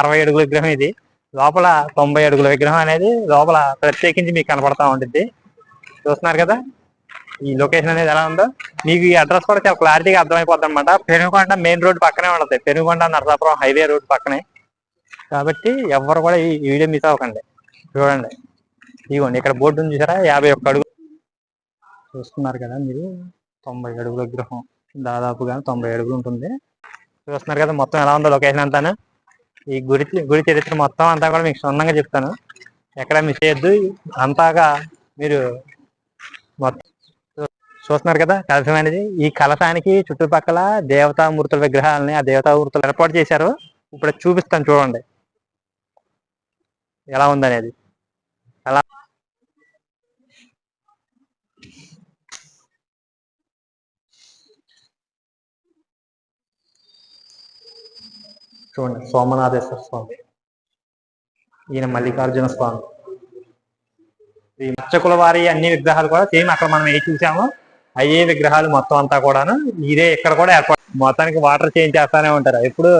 అరవై అడుగుల విగ్రహం ఇది. లోపల తొంభై అడుగుల విగ్రహం అనేది లోపల ప్రత్యేకించి మీకు కనపడతా ఉంటుంది చూస్తున్నారు కదా? ఈ లొకేషన్ అనేది ఎలా ఉందో? మీకు ఈ అడ్రస్ కూడా చాలా క్లారిటీగా అర్థమైపోద్ది అనమాట పెనుగొండ మెయిన్ రోడ్ పక్కనే ఉంటుంది. పెనుగొండ నరసాపురం హైవే రోడ్ పక్కనే. కాబట్టి ఎవరు కూడా ఈ వీడియో మిస్ అవ్వకండి. చూడండి. ఇదిగోండి ఇక్కడ బోర్డు ఉంది చూసారా? యాభై ఒక్క అడుగు. చూస్తున్నారు కదా మీరు? తొంభై అడుగుల విగ్రహం. దాదాపుగా తొంభై అడుగులు ఉంటుంది. చూస్తున్నారు కదా మొత్తం ఎలా ఉందో లొకేషన్ అంతాను? ఈ గుడి గుడి చరిత్ర మొత్తం అంతా కూడా మీకు క్షుణ్ణంగా చెప్తాను. ఎక్కడ మిస్ చేయొద్దు. అంతాగా మీరు మొత్తం చూస్తున్నారు కదా కలశం అనేది ఈ కలశానికి చుట్టుపక్కల దేవతామూర్తుల విగ్రహాలని ఆ దేవతామూర్తులు ఏర్పాటు చేశారు. ఇప్పుడు చూపిస్తాను చూడండి. ఎలా ఉందనేది. ఎలా చూడండి సోమనాథేశ్వర స్వామి. ఈయన మల్లికార్జున స్వామి. ఈ మత్స్యకుల వారి అన్ని విగ్రహాలు కూడా సేమ్ అక్కడ మనం ఏ చూసామో. అయ్యే విగ్రహాలు మొత్తం అంతా కూడాను ఇదే ఇక్కడ కూడా ఏర్పాటు మొత్తానికి వాటర్ చేంజ్ చేస్తానే ఉంటారు. ఎప్పుడు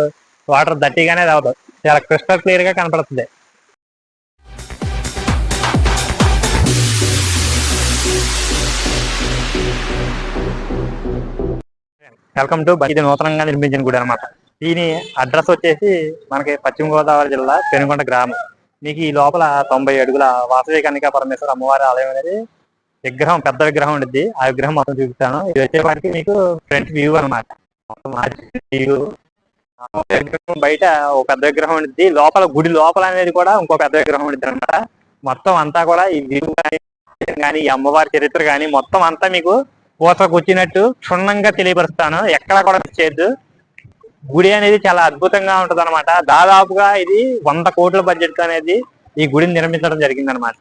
వాటర్ దట్టిగానే రావదు చాలా క్రిస్టల్ క్లియర్గా కనపడుతుంది. వెల్కమ్ టు ఇది నూతనంగా నిర్మించిన గుడి అనమాట దీని అడ్రస్ వచ్చేసి మనకి పశ్చిమ గోదావరి జిల్లా పెనుగొండ గ్రామం. మీకు ఈ లోపల తొంభై అడుగుల వాసవి కన్నికా పరమేశ్వర అమ్మవారి ఆలయం అనేది విగ్రహం పెద్ద విగ్రహం ఉంటుంది ఆ విగ్రహం మొత్తం చూపిస్తాను. ఇది వచ్చేవారికి మీకు ఫ్రంట్ వ్యూ అనమాట వ్యూ. బయట ఒక పెద్ద విగ్రహం ఉంటుంది లోపల గుడి లోపల అనేది కూడా ఇంకో పెద్ద విగ్రహం ఉంటుంది అనమాట మొత్తం అంతా కూడా ఈ వ్యూ కానీ ఈ అమ్మవారి చరిత్ర కానీ మొత్తం అంతా మీకు పూసకు వచ్చినట్టు క్షుణ్ణంగా తెలియపరుస్తాను. ఎక్కడ కూడా మిస్ చేయొద్దు. గుడి అనేది చాలా అద్భుతంగా ఉంటది అనమాట దాదాపుగా ఇది వంద కోట్ల బడ్జెట్ అనేది ఈ గుడిని నిర్మించడం జరిగింది అనమాట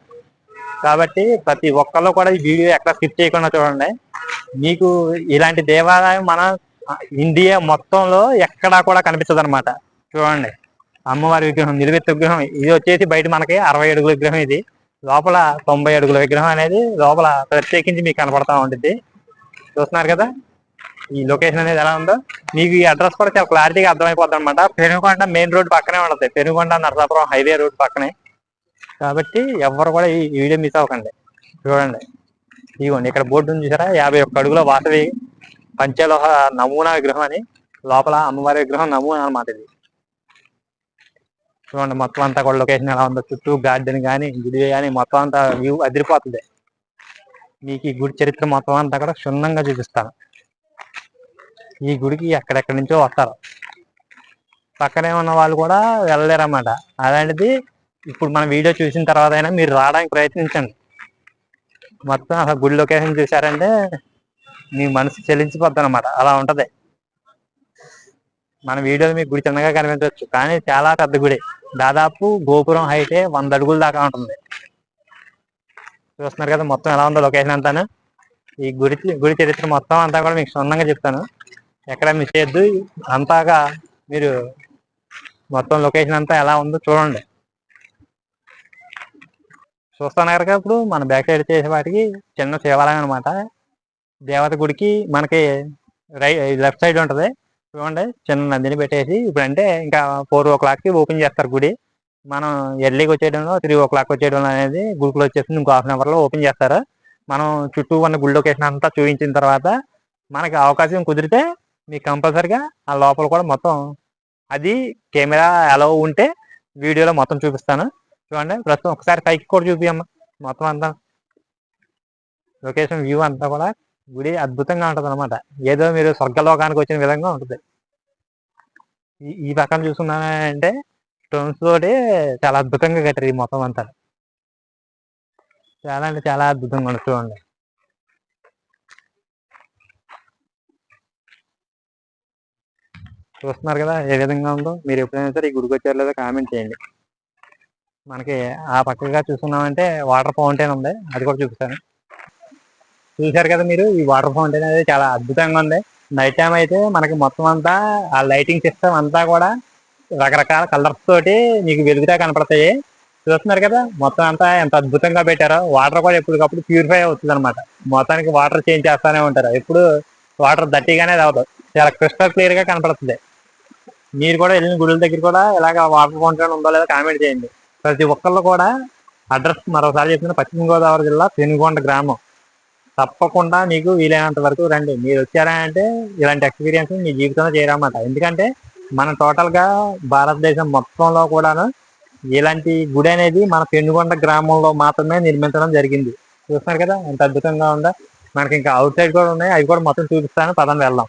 కాబట్టి ప్రతి ఒక్కళ్ళు కూడా ఈ వీడియో ఎక్కడ స్కిప్ చేయకుండా చూడండి. మీకు ఇలాంటి దేవాలయం మన ఇండియా మొత్తంలో ఎక్కడా కూడా కనిపించదు అనమాట చూడండి. అమ్మవారి విగ్రహం నిలువెత్తు విగ్రహం ఇది వచ్చేసి బయట మనకి అరవై అడుగుల విగ్రహం ఇది. లోపల తొంభై అడుగుల విగ్రహం అనేది లోపల ప్రత్యేకించి మీకు కనపడతా ఉంటుంది చూస్తున్నారు కదా? ఈ లొకేషన్ అనేది ఎలా ఉందో? మీకు ఈ అడ్రస్ కూడా చాలా క్లారిటీగా అర్థమైపోద్ది అనమాట పెనుగొండ మెయిన్ రోడ్ పక్కనే ఉంటుంది. పెనుగొండ నరసాపురం హైవే రోడ్ పక్కనే. కాబట్టి ఎవరు కూడా ఈ వీడియో మిస్ అవ్వకండి. చూడండి. ఇదిగోండి ఇక్కడ బోర్డు ఉంది చూసారా? యాభై ఒక్క అడుగుల వాసవి పంచలోహ నమూనా విగ్రహం అని. లోపల అమ్మవారి విగ్రహం నమూనా అన్నమాట ఇది. చూడండి మొత్తం అంతా కూడా లొకేషన్ ఎలా ఉందో. చుట్టూ గార్డెన్ కానీ గుడి కానీ మొత్తం అంతా వ్యూ అదిరిపోతుంది. మీకు ఈ గుడి చరిత్ర మొత్తం అంతా కూడా క్షుణ్ణంగా చూపిస్తాను. ఈ గుడికి ఎక్కడెక్కడి నుంచో వస్తారు. పక్కనే ఉన్న వాళ్ళు కూడా వెళ్ళలేరన్నమాట. అలాంటిది ఇప్పుడు మన వీడియో చూసిన తర్వాత అయినా మీరు రావడానికి ప్రయత్నించండి. మొత్తం అసలు గుడి లొకేషన్ చూసారంటే మీ మనసు చెల్లించిపోద్ది అనమాట అలా ఉంటది. మన వీడియోలో మీకు గుడి చిన్నగా కనిపించవచ్చు. కానీ చాలా పెద్ద గుడి. దాదాపు గోపురం హైటే వంద అడుగుల దాకా ఉంటుంది. చూస్తున్నారు కదా మొత్తం ఎలా ఉందో లొకేషన్ అంతాను. ఈ గుడి గుడి చరిత్ర మొత్తం అంతా కూడా మీకు క్షుణ్ణంగా చెప్తాను. ఎక్కడ మిస్ చేయొద్దు. అంతాగా మీరు మొత్తం లొకేషన్ అంతా ఎలా ఉందో చూడండి. చూస్తాను కనుక ఇప్పుడు మన బ్యాక్ సైడ్ చేసే వాటికి చిన్న శివాలయం అనమాట దేవత గుడికి మనకి రై లెఫ్ట్ సైడ్ ఉంటుంది. చూడండి చిన్న నందిని పెట్టేసి ఇప్పుడు అంటే ఇంకా ఫోర్ ఓ క్లాక్కి ఓపెన్ చేస్తారు గుడి. మనం ఎర్లీకి వచ్చేయడంలో త్రీ ఓ క్లాక్ వచ్చేయడం అనేది గుడికి వచ్చేసి ఇంకో హాఫ్ అన్ అవర్లో ఓపెన్ చేస్తారు. మనం చుట్టూ ఉన్న గుడి లొకేషన్ అంతా చూపించిన తర్వాత మనకి అవకాశం కుదిరితే మీకు కంపల్సరిగా ఆ లోపల కూడా మొత్తం అది కెమెరా ఎలా ఉంటే వీడియోలో మొత్తం చూపిస్తాను. చూడండి ప్రస్తుతం ఒకసారి పైకి కూడా చూపియమ్మ మొత్తం అంతా లొకేషన్ వ్యూ అంతా కూడా గుడి అద్భుతంగా ఉంటుంది అనమాట ఏదో మీరు స్వర్గలోకానికి వచ్చిన విధంగా ఉంటుంది. ఈ- ఈ పక్కన చూసుకున్నానంటే స్టోన్స్ తోటి చాలా అద్భుతంగా కట్టారు ఈ మొత్తం అంతా. చాలా అంటే చాలా అద్భుతంగా ఉంటుంది చూడండి. చూస్తున్నారు కదా ఏ విధంగా ఉందో. మీరు ఎప్పుడైనా సరే ఈ గుడికి వచ్చారు లేదో కామెంట్ చేయండి. మనకి ఆ పక్కగా చూసుకున్నామంటే వాటర్ ఫౌంటైన్ ఉంది అది కూడా చూపిస్తాను. చూశారు కదా మీరు ఈ వాటర్ ఫౌంటైన్ అనేది చాలా అద్భుతంగా ఉంది. నైట్ టైం అయితే మనకి మొత్తం అంతా ఆ లైటింగ్ సిస్టమ్ అంతా కూడా రకరకాల కలర్స్ తోటి మీకు వెలుగుతా కనపడతాయి. చూస్తున్నారు కదా మొత్తం అంతా ఎంత అద్భుతంగా పెట్టారో. వాటర్ కూడా ఎప్పటికప్పుడు ప్యూరిఫై అవుతుంది అనమాట మొత్తానికి వాటర్ చేంజ్ చేస్తానే ఉంటారు. ఎప్పుడు వాటర్ దట్టిగానే రావదు చాలా క్రిస్టల్ క్లియర్గా కనపడుతుంది. మీరు కూడా వెళ్ళిన గుడుల దగ్గర కూడా ఇలాగ వాటర్ ఫౌంటైన్ ఉందో లేదో కామెంట్ చేయండి. ప్రతి ఒక్కళ్ళు కూడా అడ్రస్ మరోసారి చెప్తున్న పశ్చిమ గోదావరి జిల్లా పెనుగొండ గ్రామం. తప్పకుండా మీకు వీలైనంత వరకు రండి. మీరు వచ్చారా అంటే ఇలాంటి ఎక్స్పీరియన్స్ మీ జీవితంలో చేయరన్నమాట ఎందుకంటే మన టోటల్గా భారతదేశం మొత్తంలో కూడాను ఇలాంటి గుడి అనేది మన పెనుగొండ గ్రామంలో మాత్రమే నిర్మించడం జరిగింది. చూస్తున్నారు కదా ఎంత అద్భుతంగా ఉందా. మనకి ఇంకా అవుట్ సైడ్ కూడా ఉన్నాయి. అవి కూడా మొత్తం చూపిస్తాను. పదం వెళ్దాం.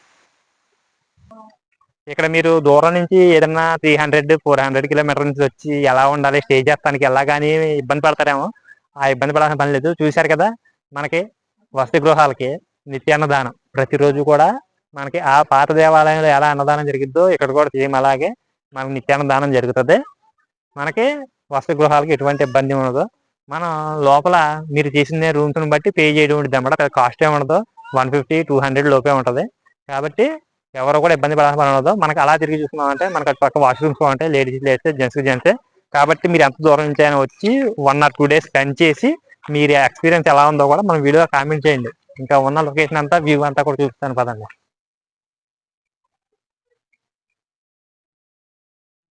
ఇక్కడ మీరు దూరం నుంచి ఏదన్నా three hundred four hundred kilometre నుంచి వచ్చి ఎలా ఉండాలి స్టే చేస్తానికి ఎలా కానీ ఇబ్బంది పడతారేమో ఆ ఇబ్బంది పడాల్సిన పని లేదు. చూశారు కదా మనకి వసతి గృహాలకి నిత్య అన్నదానం. ప్రతిరోజు కూడా మనకి ఆ పాత దేవాలయంలో ఎలా అన్నదానం జరిగిద్దో ఇక్కడ కూడా సేమ్ అలాగే మనకి నిత్య అన్నదానం జరుగుతుంది. మనకి వసతి గృహాలకి ఎటువంటి ఇబ్బంది ఉండదు. మనం లోపల మీరు చేసిన రూమ్స్ని బట్టి పే చేయడం ఉంటుంది అన్నమాట. కాస్ట్ ఏ ఉండదు. వన్ ఫిఫ్టీ టూ హండ్రెడ్ లోపే ఉంటుంది. కాబట్టి ఎవరు కూడా ఇబ్బంది పడాల్సిన పని ఉండదు. మనకి అలా తిరిగి చూసుకున్నామంటే మనకి అటు పక్క వాష్రూమ్స్ ఉంటాయి లేడీస్ లేస్తే జెంట్స్ జెంట్సే కాబట్టి మీరు ఎంత దూరం నుంచి అయినా వచ్చి one or two days spend చేసి మీరు ఎక్స్పీరియన్స్ ఎలా ఉందో కూడా మన వీడియో కామెంట్ చేయండి. ఇంకా ఉన్న లొకేషన్ అంతా వ్యూ అంతా కూడా చూపిస్తాను పదండి.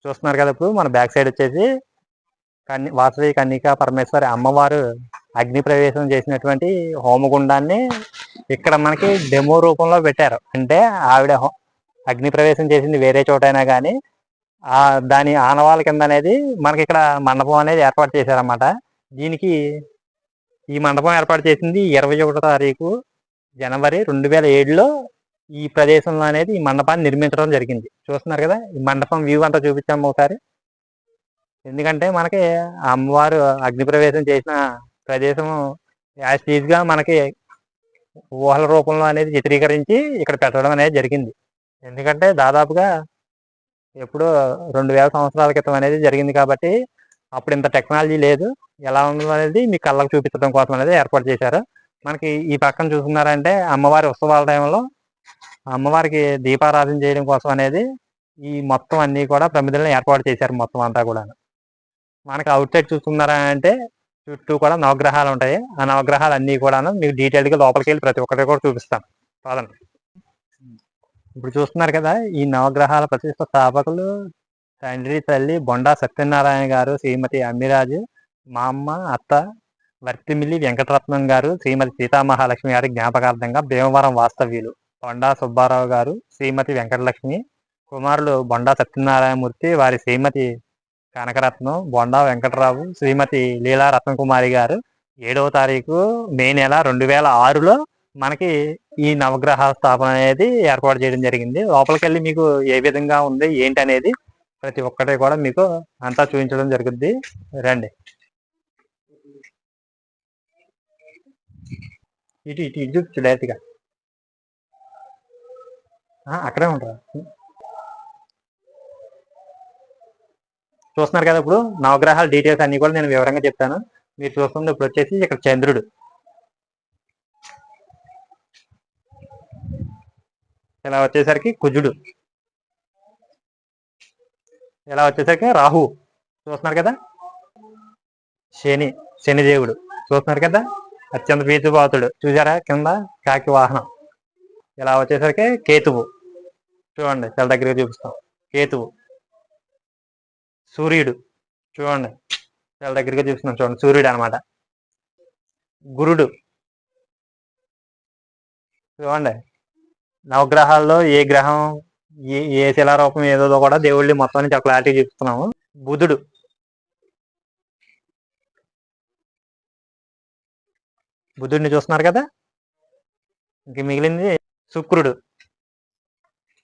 చూస్తున్నారు కదా ఇప్పుడు మన బ్యాక్ సైడ్ వచ్చేసి కన్ని వాసవి కన్నిక పరమేశ్వరి అమ్మవారు అగ్ని ప్రవేశం చేసినటువంటి హోమగుండాన్ని ఇక్కడ మనకి డెమో రూపంలో పెట్టారు. అంటే ఆవిడ అగ్ని ప్రవేశం చేసింది వేరే చోటైనా కానీ ఆ దాని ఆనవాళ్ళ కింద అనేది మనకి ఇక్కడ మండపం అనేది ఏర్పాటు చేశారన్నమాట. దీనికి ఈ మండపం ఏర్పాటు చేసింది ఇరవై ఒకటో తారీఖు జనవరి రెండు వేల ఏడులో ఈ ప్రదేశంలో అనేది ఈ మండపాన్ని నిర్మించడం జరిగింది. చూస్తున్నారు కదా ఈ మండపం వ్యూ అంతా చూపించాము ఒకసారి. ఎందుకంటే మనకి అమ్మవారు అగ్ని ప్రవేశం చేసిన ప్రదేశం యాజ్ టీజ్గా మనకి ఊహల రూపంలో అనేది చిత్రీకరించి ఇక్కడ పెట్టడం అనేది జరిగింది. ఎందుకంటే దాదాపుగా ఎప్పుడో రెండు వేల సంవత్సరాల క్రితం అనేది జరిగింది కాబట్టి అప్పుడు ఇంత టెక్నాలజీ లేదు. ఎలా ఉందో అనేది మీ కళ్ళకు చూపించడం కోసం అనేది ఏర్పాటు చేశారు. మనకి ఈ పక్కన చూస్తున్నారంటే అమ్మవారి ఉత్సవాల టైంలో అమ్మవారికి దీపారాధన చేయడం కోసం అనేది ఈ మొత్తం అన్నీ కూడా ప్రమిదలను ఏర్పాటు చేశారు మొత్తం అంతా కూడా మనకి అవుట్ సైడ్ చూసుకున్నారా అంటే చుట్టూ కూడా నవగ్రహాలు ఉంటాయి. ఆ నవగ్రహాలు అన్ని కూడా మీకు డీటెయిల్గా లోపలికి వెళ్ళి ప్రతి ఒక్కటి కూడా చూపిస్తాను. పదండి. ఇప్పుడు చూస్తున్నారు కదా ఈ నవగ్రహాల ప్రతిష్ట స్థాపకులు తండ్రి తల్లి బొండా సత్యనారాయణ గారు శ్రీమతి అమ్మిరాజు మా అమ్మ అత్త వర్తిమిల్లి వెంకటరత్నం గారు శ్రీమతి సీతామహాలక్ష్మి గారి జ్ఞాపకార్థంగా భీమవరం వాస్తవ్యులు బొండా సుబ్బారావు గారు శ్రీమతి వెంకటలక్ష్మి కుమారులు బొండా సత్యనారాయణమూర్తి వారి శ్రీమతి కనకరత్నం బొండా వెంకటరావు శ్రీమతి లీలా రత్నకుమారి గారు ఏడవ తారీఖు మే నెల రెండు వేల ఆరులో మనకి ఈ నవగ్రహ స్థాపన అనేది ఏర్పాటు చేయడం జరిగింది లోపలికి వెళ్ళి మీకు ఏ విధంగా ఉంది ఏంటి అనేది ప్రతి ఒక్కటి కూడా మీకు అంతా చూపించడం జరుగుద్ది రండి ఇటు ఇటు ఇటు చూపించు డైరెక్ట్గా అక్కడే ఉంటారా చూస్తున్నారు కదా ఇప్పుడు నవగ్రహాల డీటెయిల్స్ అన్ని కూడా నేను వివరంగా చెప్తాను. మీరు చూస్తుంది ఇప్పుడు వచ్చేసి ఇక్కడ చంద్రుడు. ఇలా వచ్చేసరికి కుజుడు. ఇలా వచ్చేసరికి రాహు. చూస్తున్నారు కదా? శని శనిదేవుడు చూస్తున్నారు కదా? అత్యంత ప్రీతిపాతుడు చూసారా కింద కాకి వాహనం. ఇలా వచ్చేసరికి కేతువు. చూడండి చాలా దగ్గరగా చూపిస్తాం. కేతువు. సూర్యుడు. చూడండి. చాలా దగ్గరగా చూపిస్తున్నాం చూడండి. సూర్యుడు అనమాట గురుడు. చూడండి. నవగ్రహాల్లో ఏ గ్రహం ఏ ఏ శిలారూపం ఏదో కూడా దేవుళ్ళని మొత్తం చాలా క్లారిటీ చూపిస్తున్నాము. బుధుడు. బుధుడిని చూస్తున్నారు కదా? ఇంక మిగిలింది శుక్రుడు.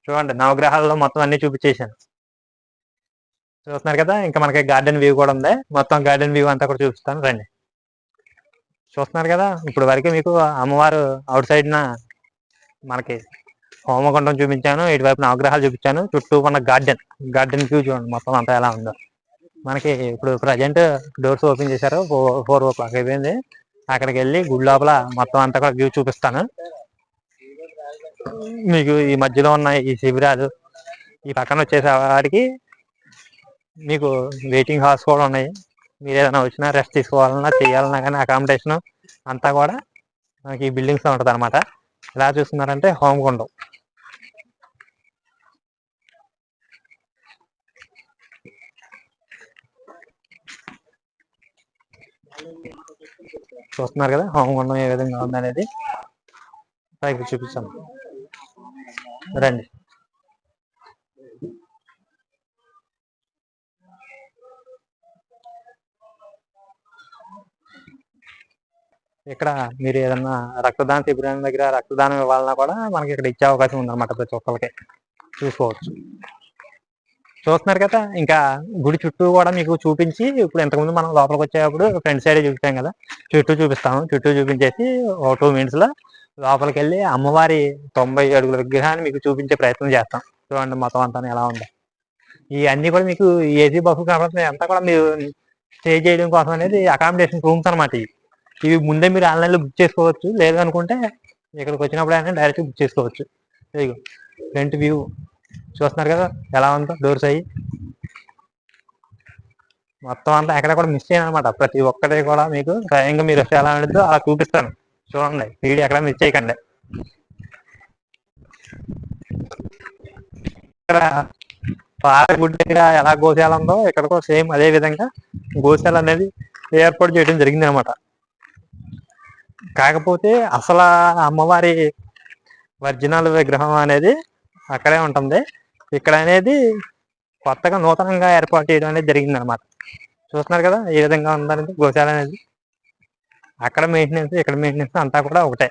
చూడండి. నవగ్రహాల్లో మొత్తం అన్ని చూపించేశాను. చూస్తున్నారు కదా ఇంకా మనకి గార్డెన్ వ్యూ కూడా ఉంది. మొత్తం గార్డెన్ వ్యూ అంతా కూడా చూపిస్తాను రండి. చూస్తున్నారు కదా ఇప్పుడు వరకు మీకు అమ్మవారు అవుట్ సైడ్న మనకి హోమగుండం చూపించాను ఇటువైపు నవగ్రహాలు చూపించాను చుట్టూ ఉన్న గార్డెన్ గార్డెన్ వ్యూ చూడండి మొత్తం అంతా ఎలా ఉందో. మనకి ఇప్పుడు ప్రజెంట్ డోర్స్ ఓపెన్ చేశారు ఫోర్ ఓ క్లాక్ అయిపోయింది. అక్కడికి వెళ్ళి గుడి లోపల మొత్తం అంతా కూడా వ్యూ చూపిస్తాను. మీకు ఈ మధ్యలో ఉన్న ఈ శిబిరాలు ఈ పక్కన వచ్చేసరికి మీకు వెయిటింగ్ హాల్స్ కూడా ఉన్నాయి. మీరు ఏదైనా వచ్చినా రెస్ట్ తీసుకోవాలన్నా చేయాలన్నా కానీ అకామిడేషన్ అంతా కూడా మనకి ఈ బిల్డింగ్స్లో ఉంటుంది అనమాట ఎలా చూస్తున్నారంటే హోమ్ గుండం చూస్తున్నారు కదా హోమగుండం ఏ విధంగా ఉందనేది. పైకి చూపించాను రండి. ఇక్కడ మీరు ఏదన్నా రక్తదాన శిబిరం దగ్గర రక్తదానం ఇవ్వాలన్నా కూడా మనకి ఇక్కడ ఇచ్చే అవకాశం ఉందన్నమాట ప్రతి ఒక్కరికి చూసుకోవచ్చు. చూస్తున్నారు కదా ఇంకా గుడి చుట్టూ కూడా మీకు చూపించి ఇప్పుడు ఇంతకుముందు మనం లోపలికి వచ్చేటప్పుడు ఫ్రంట్ సైడ్ చూపించాం కదా చుట్టూ చూపిస్తాము. చుట్టూ చూపించేసి ఒక టూ మినిట్స్లో లోపలికి వెళ్ళి అమ్మవారి తొంభై అడుగుల విగ్రహాన్ని మీకు చూపించే ప్రయత్నం చేస్తాం. చూడండి మొత్తం అంతా ఎలా ఉంది. ఇవన్నీ కూడా మీకు ఏసీ బస్సు కాబట్టి అంతా కూడా మీరు స్టే చేయడం కోసం అనేది అకామిడేషన్ రూమ్స్ అనమాట ఇవి. ఇవి ముందే మీరు ఆన్లైన్లో బుక్ చేసుకోవచ్చు. లేదు అనుకుంటే ఇక్కడికి వచ్చినప్పుడు అయినా డైరెక్ట్ బుక్ చేసుకోవచ్చు. ఇదిగో ఫ్రంట్ వ్యూ. చూస్తున్నారు కదా ఎలా ఉందో డోర్స్ అయ్యి. మొత్తం అంతా ఎక్కడ కూడా మిస్ చేయను అనమాట. ప్రతి ఒక్కటి కూడా మీకు స్వయంగా మీరు ఎలా ఉంటుందో అలా చూపిస్తాను. చూడండి వీడియో ఎక్కడ మిస్ చేయకండి. ఇక్కడ పాత గుడి దగ్గర ఎలా గోశాల ఉందో ఇక్కడ కూడా సేమ్ అదే విధంగా గోశాల అనేది ఏర్పాటు చేయడం జరిగింది అనమాట కాకపోతే అసలు అమ్మవారి ఒరిజినల్ విగ్రహం అనేది అక్కడే ఉంటుంది. ఇక్కడ అనేది కొత్తగా నూతనంగా ఏర్పాటు చేయడం అనేది జరిగింది అనమాట చూస్తున్నారు కదా ఏ విధంగా ఉందనేది గోశాల అనేది. అక్కడ మెయింటెనెన్స్ ఇక్కడ మెయింటెనెన్స్ అంతా కూడా ఒకటే.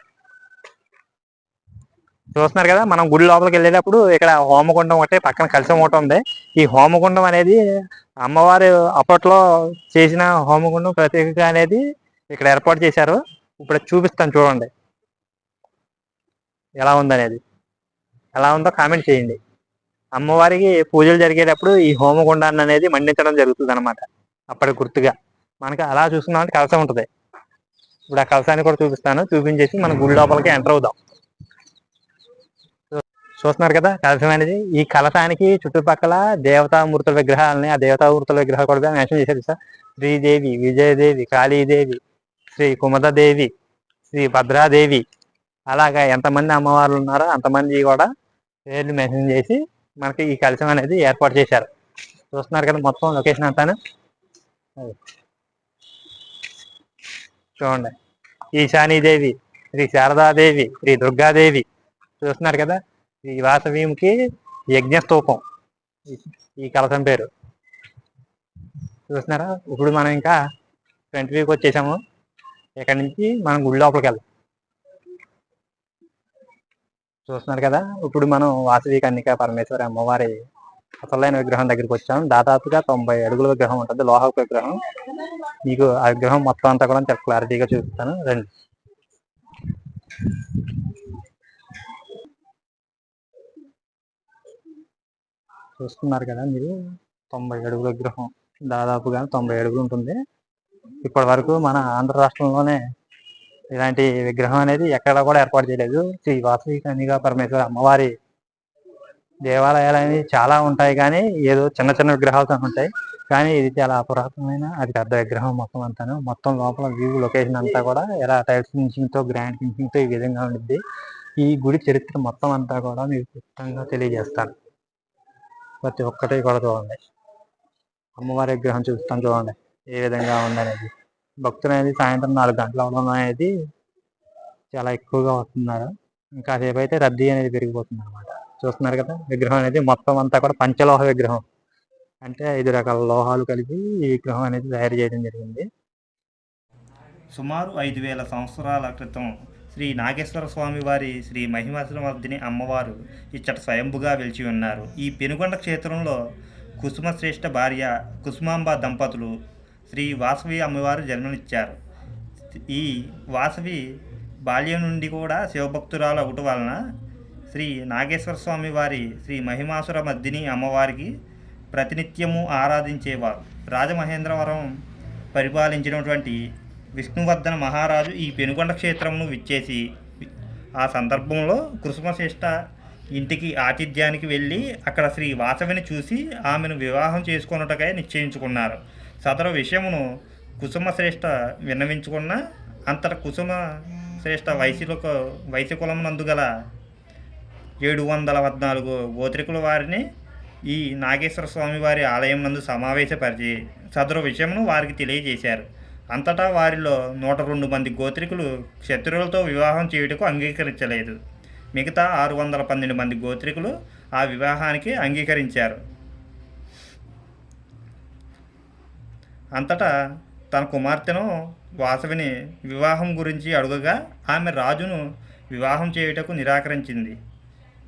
చూస్తున్నారు కదా మనం గుడి లోపలికి వెళ్ళేటప్పుడు ఇక్కడ హోమగుండం ఒకటే పక్కన కలిసి ఒకటి ఉంది. ఈ హోమగుండం అనేది అమ్మవారు అప్పట్లో చేసిన హోమగుండం ప్రత్యేకంగా అనేది ఇక్కడ ఏర్పాటు చేశారు. ఇప్పుడు చూపిస్తాను చూడండి. ఎలా ఉందనేది. ఎలా ఉందో కామెంట్ చేయండి. అమ్మవారికి పూజలు జరిగేటప్పుడు ఈ హోమగుండాన్ని అనేది మండించడం జరుగుతుంది అనమాట అప్పటి గుర్తుగా. మనకి అలా చూసుకున్నామంటే కలసం ఉంటుంది. ఇప్పుడు ఆ కలసాన్ని కూడా చూపిస్తాను. చూపించేసి మన గుడి లోపలికి ఎంటర్ అవుదాం. చూస్తున్నారు కదా కలసం అనేది. ఈ కలశానికి చుట్టుపక్కల దేవతామూర్తుల విగ్రహాలని ఆ దేవతామూర్తుల విగ్రహాలు కూడా మెన్షన్ చేశారు సార్ శ్రీదేవి విజయదేవి కాళీదేవి శ్రీ కుమదదేవి శ్రీ భద్రాదేవి. అలాగా ఎంతమంది అమ్మవార్లు ఉన్నారో అంతమంది కూడా పేర్లు మెన్షన్ చేసి మనకి ఈ కలశం అనేది ఏర్పాటు చేశారు. చూస్తున్నారు కదా మొత్తం లొకేషన్ అంతాను. చూడండి. ఈశానీదేవి శ్రీ శారదాదేవి శ్రీ దుర్గాదేవి. చూస్తున్నారు కదా? ఈ వాసవీంకి యజ్ఞస్తూపం. ఈ- ఈ కలశం పేరు. చూస్తున్నారా? ఇప్పుడు మనం ఇంకా ఫ్రంట్ వ్యూకి వచ్చేసాము. ఇక్కడ నుంచి మనం గుడి లోపలికి వెళ్దాం. చూస్తున్నారు కదా? ఇప్పుడు మనం వాసవి కన్నిక పరమేశ్వరి అమ్మవారి అసలైన విగ్రహం దగ్గరికి వచ్చాం. దాదాపుగా తొంభై అడుగుల విగ్రహం ఉంటుంది. లోహపు విగ్రహం. మీకు ఆ విగ్రహం మొత్తం అంతా కూడా చాలా క్లారిటీగా చూపిస్తాను. రండి. చూస్తున్నారు కదా మీరు? తొంభై అడుగుల విగ్రహం. దాదాపుగా తొంభై అడుగులు ఉంటుంది. ఇప్పటి వరకు మన ఆంధ్ర రాష్ట్రంలోనే ఇలాంటి విగ్రహం అనేది ఎక్కడ కూడా ఏర్పాటు చేయలేదు. శ్రీ వాసవి కన్నిగా పరమేశ్వర అమ్మవారి దేవాలయాలు అనేవి చాలా ఉంటాయి కానీ ఏదో చిన్న చిన్న విగ్రహాలతో ఉంటాయి. కానీ ఇది చాలా పురాతనమైన అది పెద్ద విగ్రహం మొత్తం అంతాను. మొత్తం లోపల వ్యూ లొకేషన్ అంతా కూడా ఎలా టైల్స్ ఫినిషింగ్తో గ్రాండ్ ఫినిషింగ్తో ఈ విధంగా ఉండిద్ది. ఈ గుడి చరిత్ర మొత్తం అంతా కూడా మీకు క్లుప్తంగా తెలియజేస్తాను. ప్రతి ఒక్కటి కూడా చూడండి. అమ్మవారి విగ్రహం చూస్తాం చూడండి. ఏ విధంగా ఉందనేది. భక్తులు అనేది సాయంత్రం నాలుగు గంటల అవడం అనేది చాలా ఎక్కువగా వస్తున్నారు. ఇంకా సేపు అయితే రద్దీ అనేది పెరిగిపోతుంది అనమాట చూస్తున్నారు కదా విగ్రహం అనేది మొత్తం అంతా కూడా పంచలోహ విగ్రహం. అంటే ఐదు రకాల లోహాలు కలిపి ఈ విగ్రహం అనేది తయారు చేయడం జరిగింది. సుమారు ఐదు వేల సంవత్సరాల క్రితం శ్రీ నాగేశ్వర స్వామి వారి శ్రీ మహిమాశ్రమర్ధిని అమ్మవారు ఇచ్చట స్వయంభుగా వెలిచి ఉన్నారు. ఈ పెనుగొండ క్షేత్రంలో కుసుమశ్రేష్ఠ భార్య కుసుమాంబ దంపతులు శ్రీ వాసవి అమ్మవారు జన్మనిచ్చారు. ఈ వాసవి బాల్యం నుండి కూడా శివభక్తురాలు ఒకటి వలన శ్రీ నాగేశ్వర స్వామి వారి శ్రీ మహిమాసుర మద్దిని అమ్మవారికి ప్రతినిత్యము ఆరాధించేవారు. రాజమహేంద్రవరం పరిపాలించినటువంటి విష్ణువర్ధన మహారాజు ఈ పెనుకొండ క్షేత్రమును విచ్చేసి ఆ సందర్భంలో కుసుమశ్రేష్ఠ ఇంటికి ఆతిథ్యానికి వెళ్ళి అక్కడ శ్రీ వాసవిని చూసి ఆమెను వివాహం చేసుకొనుటకై నిశ్చయించుకున్నారు. సదరు విషయమును కుసుమశ్రేష్ఠ విన్నవించుకున్న అంతట కుసుమ శ్రేష్ఠ వైశ్యులకు వైశ్యకులమునందు గల ఏడు వందల పద్నాలుగు గోత్రికుల వారిని ఈ నాగేశ్వర స్వామి వారి ఆలయం నందు సమావేశపరిచి సదరు విషయమును వారికి తెలియజేశారు. అంతటా వారిలో నూట రెండు మంది గోత్రికులు క్షత్రువులతో వివాహం చేయుటకు అంగీకరించలేదు. మిగతా ఆరు వందల పన్నెండు మంది గోత్రికులు ఆ వివాహానికి అంగీకరించారు. అంతటా తన కుమార్తెను వాసవిని వివాహం గురించి అడుగగా ఆమె రాజును వివాహం చేయుటకు నిరాకరించింది.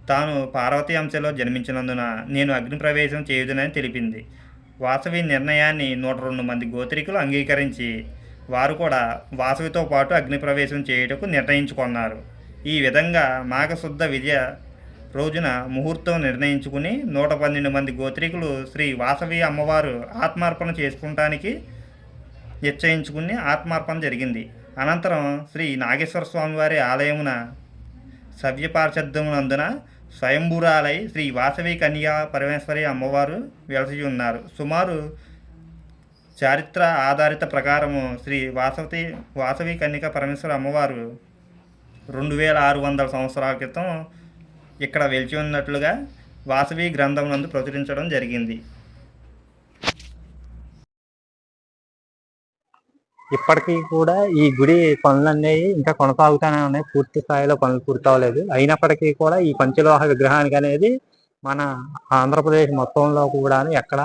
తాను పార్వతీ అంశలో జన్మించినందున నేను అగ్నిప్రవేశం చేయుదునని తెలిపింది. వాసవి నిర్ణయాన్ని నూట రెండు మంది గోత్రికులు అంగీకరించి వారు కూడా వాసవితో పాటు అగ్ని ప్రవేశం చేయుటకు నిర్ణయించుకున్నారు. ఈ విధంగా మాఘశుద్ధ విజయ రోజున ముహూర్తం నిర్ణయించుకుని నూట పన్నెండు మంది గోత్రికులు శ్రీ వాసవి అమ్మవారు ఆత్మార్పణ చేసుకుంటానికి నిశ్చయించుకుని ఆత్మార్పణ జరిగింది. అనంతరం శ్రీ నాగేశ్వర స్వామివారి ఆలయమున సవ్యపార్షద్దమునందున స్వయంభూరాలై శ్రీ వాసవి కన్యా పరమేశ్వరి అమ్మవారు వెలసి ఉన్నారు సుమారు చారిత్ర ఆధారిత ప్రకారము శ్రీ వాసవి వాసవి కన్యక పరమేశ్వర అమ్మవారు రెండు వేల ఆరు వందల సంవత్సరాల క్రితం ఇక్కడ వెలిచి ఉన్నట్లుగా వాసవి గ్రంథం నందు ప్రచురించడం జరిగింది. ఇప్పటికీ కూడా ఈ గుడి పనులు అనేవి ఇంకా కొనసాగుతూనే ఉన్నాయి. పూర్తి స్థాయిలో పనులు పూర్తి అవ్వలేదు అయినప్పటికీ కూడా ఈ పంచలోహ విగ్రహానికి అనేది మన ఆంధ్రప్రదేశ్ మొత్తంలో కూడా ఎక్కడ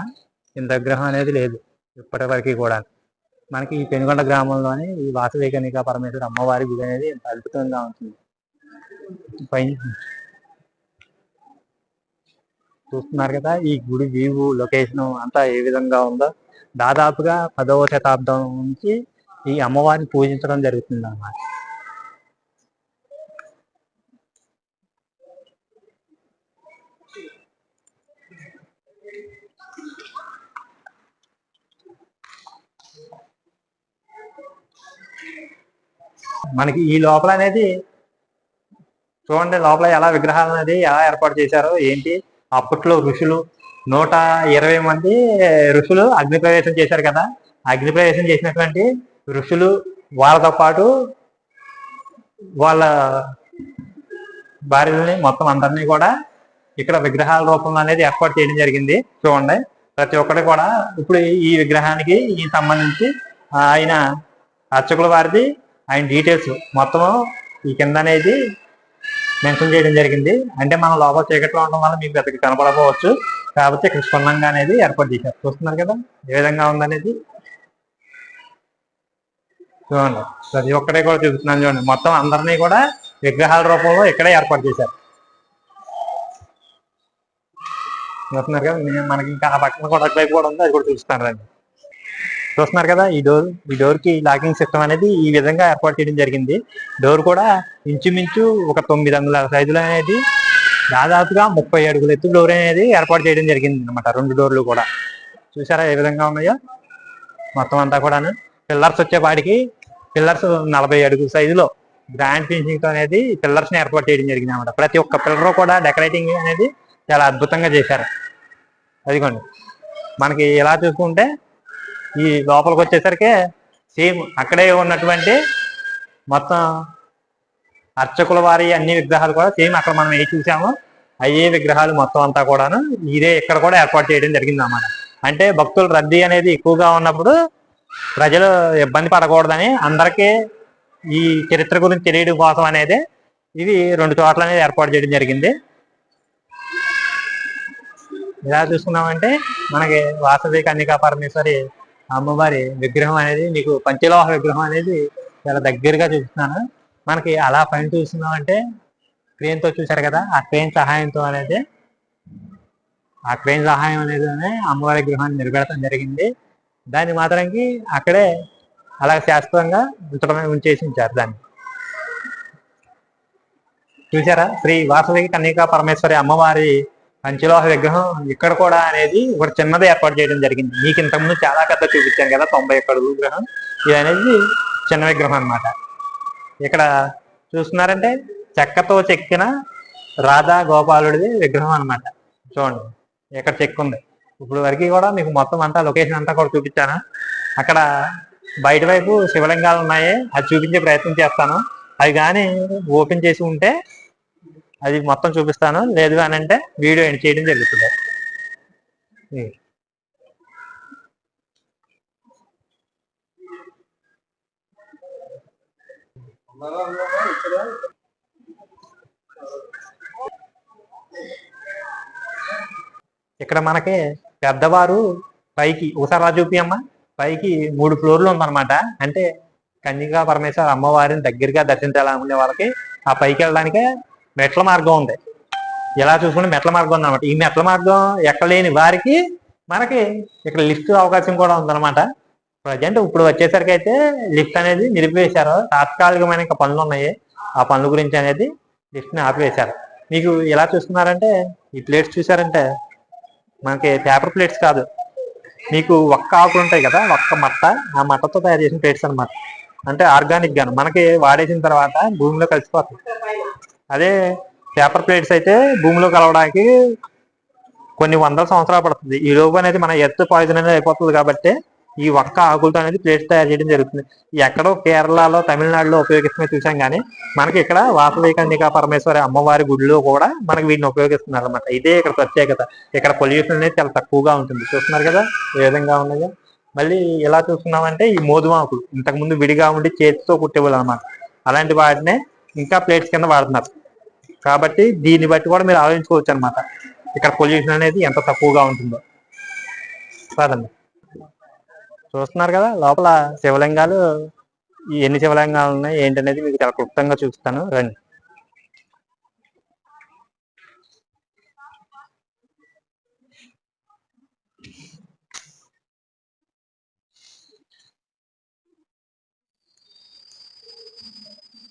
ఇంత విగ్రహం అనేది లేదు. ఇప్పటి వరకు కూడా మనకి ఈ పెనుగొండ గ్రామంలోనే ఈ వాసవి కనిక పరమేశ్వర అమ్మవారి గుడి అనేది ఎంత అద్భుతంగా ఉంటుంది. పై చూస్తున్నారు కదా ఈ గుడి వ్యూ లొకేషన్ అంతా ఏ విధంగా ఉందో. దాదాపుగా పదవ శతాబ్దం నుంచి ఈ అమ్మవారిని పూజించడం జరుగుతుంది అన్నమాట మనకి ఈ లోపల అనేది చూడండి లోపల ఎలా విగ్రహాలు అనేది ఎలా ఏర్పాటు చేశారో ఏంటి? అప్పట్లో ఋషులు నూట ఇరవై మంది ఋషులు అగ్ని ప్రవేశం చేశారు కదా. అగ్ని ప్రవేశం చేసినటువంటి ఋషులు వాళ్ళతో పాటు వాళ్ళ భార్యలని మొత్తం అందరినీ కూడా ఇక్కడ విగ్రహాల రూపంలో అనేది ఏర్పాటు చేయడం జరిగింది. చూడండి ప్రతి ఒక్కటి కూడా ఇప్పుడు ఈ విగ్రహానికి ఈ సంబంధించి ఆయన అర్చకుల వారిది ఆయన డీటెయిల్స్ మొత్తం ఈ కింద అనేది మెన్షన్ చేయడం జరిగింది. అంటే మనం లోపల చీకట్లో ఉండడం వల్ల మీకు పెద్దగా కనపడకపోవచ్చు. కాకపోతే ఇక్కడ క్షుణ్ణంగా అనేది ఏర్పాటు చేశారు. చూస్తున్నారు కదా? ఏ విధంగా ఉందనేది? చూడండి. ప్రతి ఒక్కటే కూడా చూస్తున్నాను చూడండి. మొత్తం అందరినీ కూడా విగ్రహాల రూపంలో ఇక్కడే ఏర్పాటు చేశారు. చూస్తున్నారు కదా? మనకి ఇంకా ఆ పక్కన కూడా అటువైపు కూడా ఉంది. అది కూడా చూస్తాను రండి. చూస్తున్నారు కదా ఈ డోర్ ఈ డోర్కి లాకింగ్ సిస్టమ్ అనేది ఈ విధంగా ఏర్పాటు చేయడం జరిగింది. డోర్ కూడా ఇంచుమించు ఒక తొమ్మిది అంగుళాల సైజులో అనేది దాదాపుగా ముప్పై అడుగుల ఎత్తు డోర్ అనేది ఏర్పాటు చేయడం జరిగింది అనమాట రెండు డోర్లు కూడా. చూసారా ఏ విధంగా ఉన్నాయో? మొత్తం అంతా కూడాను. పిల్లర్స్ వచ్చేపాటికి పిల్లర్స్ నలభై అడుగుల సైజులో గ్రాండ్ ఫినిషింగ్తో అనేది పిల్లర్స్ని ఏర్పాటు చేయడం జరిగింది అనమాట ప్రతి ఒక్క పిల్లర్ కూడా డెకరేటింగ్ అనేది చాలా అద్భుతంగా చేశారు. అదిగోండి. మనకి ఎలా చూసుకుంటే ఈ లోపలికి వచ్చేసరికి సేమ్ అక్కడే ఉన్నటువంటి మొత్తం అర్చకుల వారి అన్ని విగ్రహాలు కూడా సేమ్ అక్కడ మనం ఏ చూసామో అయ్యే విగ్రహాలు మొత్తం అంతా కూడాను ఇదే ఇక్కడ కూడా ఏర్పాటు చేయడం జరిగింది అన్నమాట. అంటే భక్తుల రద్దీ అనేది ఎక్కువగా ఉన్నప్పుడు ప్రజలు ఇబ్బంది పడకూడదని అందరికీ ఈ చరిత్ర గురించి తెలియడం కోసం అనేది ఇది రెండు చోట్ల అనేది ఏర్పాటు చేయడం జరిగింది. ఇలా చూసుకున్నామంటే మనకి వాసవి కన్నికా పరమేశ్వరి అమ్మవారి విగ్రహం అనేది మీకు పంచలోహ విగ్రహం అనేది చాలా దగ్గరగా చూపిస్తున్నాను. మనకి అలా పైన చూస్తున్నాం అంటే తో చూశారు కదా ఆ క్రేన్ సహాయంతో అనేది ఆ క్రేన్ సహాయం అనేది అమ్మవారి విగ్రహాన్ని నిలబెడతాం జరిగింది. దాన్ని మాత్రానికి అక్కడే అలా శాశ్వతంగా ఉంచడమే ఉంచేసి ఉంచారు దాన్ని. చూసారా శ్రీ వాసవి కన్యకా పరమేశ్వరి అమ్మవారి పంచలోహ విగ్రహం ఇక్కడ కూడా అనేది ఒక చిన్నది ఏర్పాటు చేయడం జరిగింది. మీకు ఇంతకుముందు చాలా పెద్ద చూపించాను కదా తొంభై ఒక్క విగ్రహం. ఇది అనేది చిన్న విగ్రహం అన్నమాట. ఇక్కడ చూస్తున్నారంటే చెక్కతో చెక్కిన రాధా గోపాలుడిది విగ్రహం అనమాట చూడండి ఇక్కడ చెక్ ఉంది. ఇప్పుడు వరకు కూడా మీకు మొత్తం అంతా లొకేషన్ అంతా కూడా చూపించాను. అక్కడ బయట వైపు శివలింగాలు ఉన్నాయి. అది చూపించే ప్రయత్నం చేస్తాను. అవి కానీ ఓపెన్ చేసి ఉంటే అది మొత్తం చూపిస్తాను. లేదు అని అంటే వీడియో ఎండ్ చేయడం జరుగుతుంది. ఇక్కడ మనకి పెద్దవారు పైకి ఒకసారి రా చూపి అమ్మ. పైకి మూడు ఫ్లోర్లు ఉందన్నమాట. అంటే కన్యకా పరమేశ్వర అమ్మవారిని దగ్గరగా దర్శించాలనుకునే వాళ్ళకి ఆ పైకి వెళ్ళడానికే మెట్ల మార్గం ఉంది. ఇలా చూసుకుంటే మెట్ల మార్గం ఉందన్నమాట ఈ మెట్ల మార్గం ఎక్కడ లేని వారికి మనకి ఇక్కడ లిఫ్ట్ అవకాశం కూడా ఉందన్నమాట. ప్రజెంట్ ఇప్పుడు వచ్చేసరికి అయితే లిఫ్ట్ అనేది నిలిపివేశారు. తాత్కాలికమైన ఇంకా పనులు ఉన్నాయి. ఆ పనుల గురించి అనేది లిఫ్ట్ని ఆపివేశారు. మీకు ఎలా చూస్తున్నారంటే ఈ ప్లేట్స్ చూసారంటే మనకి పేపర్ ప్లేట్స్ కాదు. మీకు ఒక్క ఆకులు ఉంటాయి కదా ఒక్క మట్ట. ఆ మట్టతో తయారు చేసిన ప్లేట్స్ అనమాట అంటే ఆర్గానిక్ గాను. మనకి వాడేసిన తర్వాత భూమిలో కలిసిపోతుంది అదే పేపర్ ప్లేట్స్ అయితే భూమిలో కలవడానికి కొన్ని వందల సంవత్సరాలు పడుతుంది. ఈ లోపు అనేది మన ఎర్త్ పాయిజన్ అనేది అయిపోతుంది కాబట్టి ఈ ఒక్క ఆకులతో అనేది ప్లేట్స్ తయారు చేయడం జరుగుతుంది. ఎక్కడో కేరళలో తమిళనాడులో ఉపయోగిస్తున్నది చూసాం కానీ మనకి ఇక్కడ వాసవికన్నికా పరమేశ్వరి అమ్మవారి గుడిలో కూడా మనకి వీటిని ఉపయోగిస్తున్నారు అనమాట ఇదే ఇక్కడ ప్రత్యేకత. ఇక్కడ పొల్యూషన్ అనేది చాలా తక్కువగా ఉంటుంది. చూస్తున్నారు కదా? ఏ విధంగా ఉన్నాయో మళ్ళీ ఎలా చూస్తున్నామంటే ఈ మోదుమాకులు. ఇంతకు ముందు విడిగా ఉండి చేతితో కుట్టేవాళ్ళు అనమాట అలాంటి వాటినే ఇంకా ప్లేట్స్ కింద వాడుతున్నారు. కాబట్టి దీన్ని బట్టి కూడా మీరు ఆలోచించుకోవచ్చు అనమాట ఇక్కడ పొల్యూషన్ అనేది ఎంత తక్కువగా ఉంటుందో. కాదండి చూస్తున్నారు కదా లోపల శివలింగాలు ఎన్ని శివలింగాలు ఉన్నాయి ఏంటనేది మీకు చాలా క్లుప్తంగా చూపిస్తాను. రండి.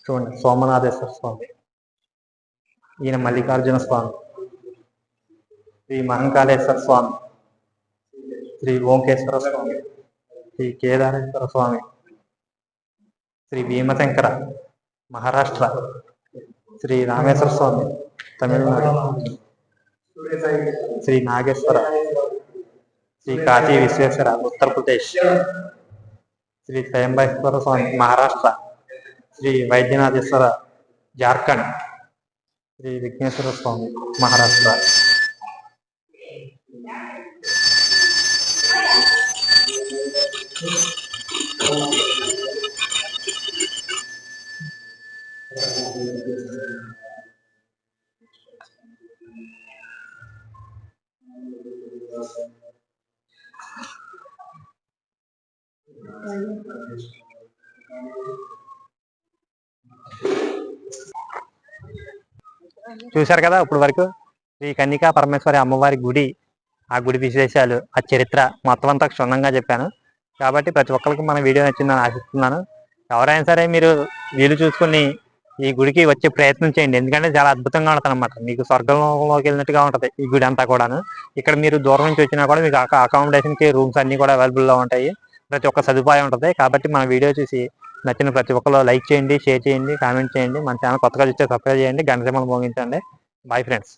చూడండి సోమనాథేశ్వర స్వామి ఈయన మల్లికార్జున స్వామి శ్రీ మహంకాళేశ్వర స్వామి శ్రీ ఓంకేశ్వర స్వామి శ్రీ కేదారేశ్వర స్వామి శ్రీ భీమశంకర మహారాష్ట్ర శ్రీ రామేశ్వర స్వామి తమిళనాడు శ్రీ నాగేశ్వర శ్రీ కాశీ విశ్వేశ్వర ఉత్తరప్రదేశ్ శ్రీ స్వయంభేశ్వర స్వామి మహారాష్ట్ర శ్రీ వైద్యనాథేశ్వర జార్ఖండ్ శ్రీ విఘ్నేశ్వర స్వామి మహారాష్ట్ర చూశారు కదా ఇప్పుడు వరకు శ్రీ కన్నికా పరమేశ్వరి అమ్మవారి గుడి ఆ గుడి విశేషాలు ఆ చరిత్ర మొత్తం అంతా క్షుణ్ణంగా చెప్పాను. కాబట్టి ప్రతి ఒక్కరికి మన వీడియో నచ్చిందని ఆశిస్తున్నాను. ఎవరైనా సరే మీరు వీలు చూసుకుని ఈ గుడికి వచ్చే ప్రయత్నం చేయండి. ఎందుకంటే చాలా అద్భుతంగా ఉంటుంది అనమాట మీకు స్వర్గంలోకి వెళ్ళినట్టుగా ఉంటుంది ఈ గుడి అంతా కూడాను. ఇక్కడ మీరు దూరం నుంచి వచ్చినా కూడా మీకు అకామిడేషన్కి రూమ్స్ అన్ని కూడా అవైలబుల్లో ఉంటాయి. ప్రతి ఒక్క సదుపాయం ఉంటుంది. కాబట్టి మన వీడియో చూసి నచ్చిన ప్రతి ఒక్కరు లైక్ చేయండి షేర్ చేయండి కామెంట్ చేయండి. మన ఛానల్ కొత్తగా చూస్తే సబ్స్క్రైబ్ చేయండి. గంట సింబల్ మోగించండి. Bye friends